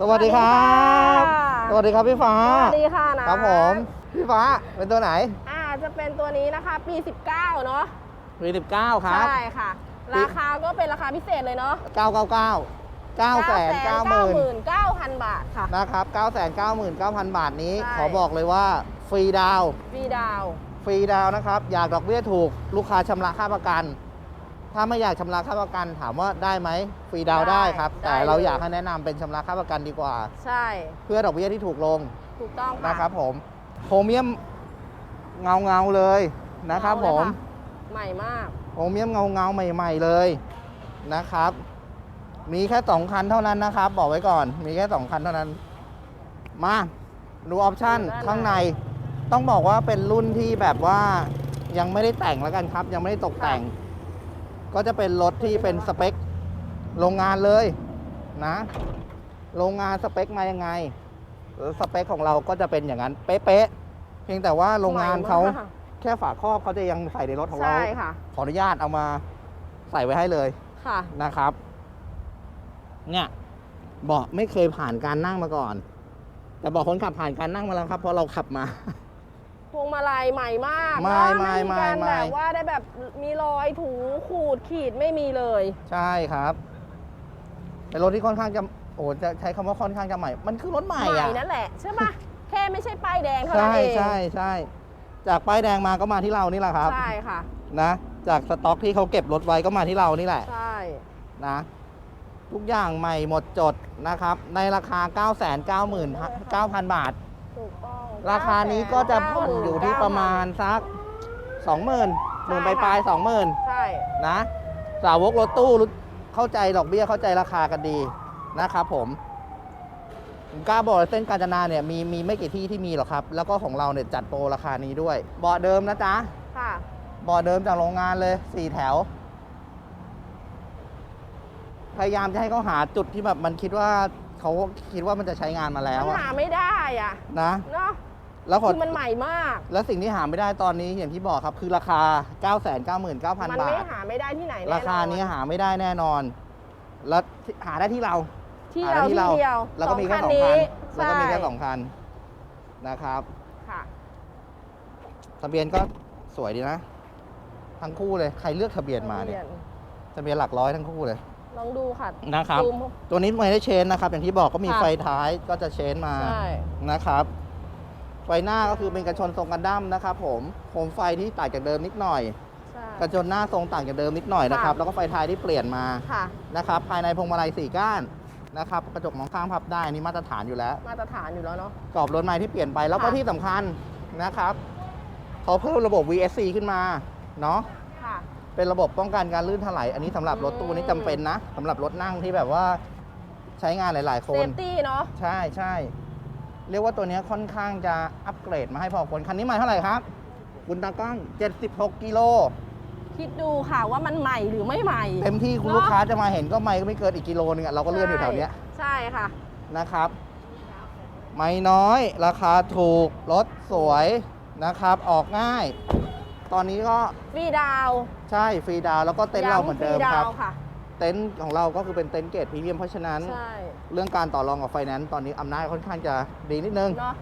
สวัสดีครับสวัสดีครับพี่ฟ้าสวัสดีค่ะนะ ครับผม พี่ฟ้าเป็นตัวไหนอ่าจะเป็นตัวนี้นะคะปี 19 เนาะวีสิบเก้าครับ ใช่ค่ะ ปี ราคาก็เป็นราคาพิเศษเลยเนาะเก้าเก้าเก้าเก้าแสนเก้าหมื่น9,000 บาทค่ะ นะครับเก้าแสนเก้าหมื่นเก้าพันบาทนี้ ใช่ ขอบอกเลยว่าฟรีดาวน์ฟรีดาวฟรีดาวน์นะครับ อยากดอกเบี้ยถูกลูกค้าชำระค่าประกัน ถ้าไม่อยากชำระค่าประกันถามว่าได้ไหมฟรีดาวน์ได้ครับแต่เราอยากให้แนะนำเป็นชำระค่าประกันดีกว่า ใช่ เพื่อดอกเบี้ยที่ถูกลงถูกต้องค่ะนะครับผมโพรเมียมเงาเงาๆเลยนะครับเอาผเลยมใหม่มากโพรเมียมเงาเงาๆใหม่ ๆเลยนะครับ มีแค่สองคันเท่านั้นนะครับ บอกไว้ก่อน มีแค่สองคันเท่านั้น มาดูออปชั่นดูด้านใน ข้างใน ต้องบอกว่าเป็นรุ่นที่แบบว่ายังไม่ได้แต่งแล้วกันครับ ยังไม่ได้ตกแต่ง ก็จะเป็นรถที่เป็นสเปคโรงงานเลยนะ โรงงานสเปคมายังไงสเปคของเราก็จะเป็นอย่างนั้น เป๊ะๆเพียงแต่ว่าโรงงานเขาใหม่มกแค่ฝาครอบเขาจะยังใส่ในรถของเราใช่ค่ะ ขออนุญาตเอามาใส่ไว้ให้เลยค่ะนะครับ เนี่ยเบาะไม่เคยผ่านการนั่งมาก่อน แต่เบอกคนขับผ่านการนั่งมาแล้วครับ เพราะเราขับมา พวงมาลัยใหม่มากไม่เนอะไม่มีการไม่ แบบว่าได้แบบมีรอยถูขูดขีดไม่มีเลย ใช่ครับเป็นรถที่ค่อนข้างจะโอ้จะใช้คำว่าค่อนข้างจะใหม่ มันคือรถใหม่ใหม่อะนั่นแหละใช่ปะแค่ไม่ใช่ป้ายแดงเท่าใช่นั้นเองใช่ใช่จากป้ายแดงมาก็มาที่เรานี่แหละครับใช่ค่ะ นะจากสต็อกที่เขาเก็บรถไว้ก็มาที่เรานี่แหละใช่ นะทุกอย่างใหม่หมดจดนะครับ ในราคา 9 9 9 0 0 0 บาทถูกต้อง ราคานี้ก็จะผ่อนอยู่ที่ประมาณสัก20,000หมื่นหมื่นปลายๆ20,000ใช่นะ สาวกรถตู้รู้เข้าใจดอกเบี้ยเข้าใจราคากันดีนะครับผมผมกล้าบอกเลยเส้นกาญจนาเนี่ยมีมีไม่กี่ที่ที่มีหรอกครับ แล้วก็ของเราเนี่ยจัดโปรราคานี้ด้วยเบาะเดิมนะจ๊ะค่ะเบาะเดิมจากโรงงานเลยสี่แถว พยายามจะให้เขาหาจุดที่แบบมันคิดว่าเขาคิดว่ามันจะใใช้งานมาแล้วมันอะหาไม่ได้อะนะเนาะ แล้วขอ คือมันใหม่มาก แล้วสิ่งที่หาไม่ได้ตอนนี้อย่างที่บอกครับ คือราคา 9 9 9 9 0 0มั0 นบาไม่ท หาไม่ได้ที่ไหนแน่นอนราคานี้หาไม่ได้แน่นอน แล้วหาได้ที่เรา ที่หาเราได้ที่เดียวแล้วก็มีแค่สองนี้คันแล้วก็มีแค่ใช่สองคันนะครับค่ะ ทะเบียนก็สวยดีนะ ทั้งคู่เลยใครเลือกทะเบียนมาเนี่ยทะเบียนหลักร้อยทั้งคู่เลยลองดูค่ะนะครับ ซูม ตัวนี้ไม่ได้เชนนะครับ อย่างที่บอกก็มีค่ะ ไฟท้ายก็จะเชนมาใช่ นะครับ ไฟหน้าก็คือเป็นกระชนทรงกันดั้มนะครับผมโคมไฟที่ต่างจากเดิมนิดหน่อย ใช่ กระจนหน้าทรงต่างจากเดิมนิดหน่อยนะครับ ค่ะ แล้วก็ไฟท้ายที่เปลี่ยนมา ค่ะ นะครับ ภายในพวงมาลัยสี่ก้านนะครับ กระจกมองข้างพับได้อันนี่มาตรฐานอยู่แล้ว มาตรฐานอยู่แล้วเนาะ กรอบรถไม้ที่เปลี่ยนไป แล้วก็ค่ะ ที่สำคัญนะครับเขาเพิ่มระบบ VSC ขึ้นมา เนาะ ค่ะ เป็นระบบป้องกันการลื่นถลาย อันนี้สำหรับรถตู้นี่จำเป็นนะสำหรับรถนั่งที่แบบว่าใช้งานหลาย ๆ คเซน ฟตี้เนาะ ใช่ใช่ เรียกว่าตัวเนี้ยค่อนข้างจะอัปเกรดมาให้พอคนคันนี้มาเท่าไหร่ครับคุณตากล้อง 76กิโลคิดดูค่ะว่ามันใหม่หรือไม่ใหม่เต็มที่คุณเนอะลูกค้าจะมาเห็นก็ไม่ก็ไม่เกินอีกกิโลนึงอะเราก็เลื่อนอยู่แถวเนี้ยใช่ค่ะนะครับ ไม่น้อยราคาถูกรถสวยนะครับ ออกง่าย ตอนนี้ก็ฟรีดาวน์ใช่ฟรีดาวน์แล้วก็เต็นท์เราเหมือนเดิมย้ำฟครับดาวน์ค่ะ เต็นท์ของเราก็คือเป็นเต็นท์เกรดพรีเมียมเพราะฉะนั้น ใช่เรื่องการต่อรองกับไฟแนนซ์ตอนนี้อำนาจค่อนข้างจะดีนิดนึงเนาะ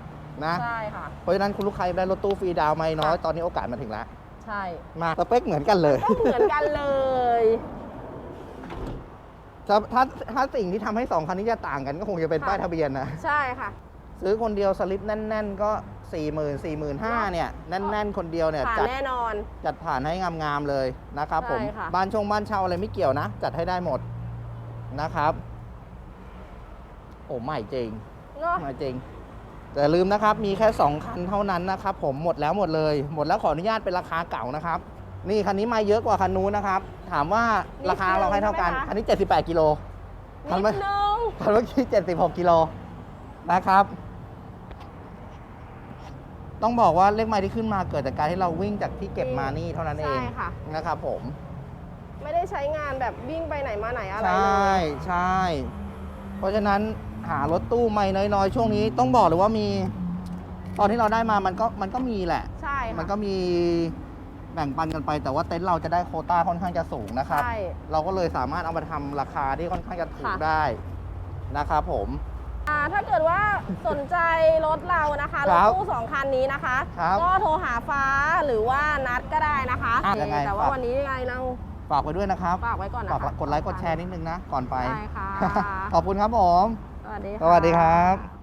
นะใช่ค่ะ เพราะฉะนั้นคุณลูกค้าได้รถตู้ฟรีดาวน์ไม่น้อยค่ะตอนนี้โอกาสมาถึงแล้วใช่มาสเปคเหมือนกันเลยก็เหมือนกันเลยถ้าถ้าถ้าสิ่งที่ทำให้สองคันนี้จะต่างกันก็คงจะเป็นค่ะป้ายทะเบียนนะ ใช่ค่ะ ซื้อคนเดียวสลิปแน่น ๆ ก็4 0 0 0 0 4 5 0 0 0เนี่ยแน่น ๆ คนเดียวเนี่ยผ่านจัดแน่นอน จัดผ่านให้งามๆเลยนะครับผม ใช่ค่ะ บ้านชงบ้านเช่าอะไรไม่เกี่ยวนะ จัดให้ได้หมดนะครับ โอ้ใหม่จริง เนาะใหม่จริง แต่ลืมนะครับ มีแค่ 2 คันเท่านั้นนะครับ ผมหมดแล้วหมดเลย หมดแล้วขออนุญาตเป็นราคาเก่านะครับ นี่คันนี้มาเยอะกว่าคันนู้นนะครับ ถามว่าราคาเราให้เท่ากันอันนี้ 78 กิโล ทันไหม นิดนึงคันเมื่อกี้ 76 กิโลนะครับ ต้องบอกว่าเลขไม้ที่ขึ้นมาเกิดจากการที่เราวิ่งจากที่เก็บมานี่เท่านั้นเองใช่ค่ะ นะครับผม ไม่ได้ใช้งานแบบวิ่งไปไหนมาไหนอะไรใชเล่ยใช่ เพราะฉะนั้นหารถตู้ไม่น้อยๆ ช่วงนี้ต้องบอกเลยว่ามี ตอนที่เราได้มามันก็มันก็มีแหละ ใช่ค่ะมันก็มีแบ่งปันกันไป แต่ว่าเต็นท์เราจะได้โควต้าค่อนข้างจะสูงนะครับ ใช่ เราก็เลยสามารถเอามาทำราคาที่ค่อนข้างจะถูกค่ะ ได้นะครับผม อ่าถ้าเกิดว่าสนใจรถเรานะคะรคถรับตู้สองคันนี้นะคะ ครับก็โทรหาฟ้าหรือว่านัดก็ได้นะคะอะโอเคยังไงแต่ว่าฝากวันนี้ยังไงเราฝากไว้ด้วยนะครับฝากไว้ก่อนนะฝากคะกดไลค์กดแชร์นิดนึงนะ ก่อนไป ได้ค่ะ ขอบคุณครับผม สวัสดีสวัสดีครับ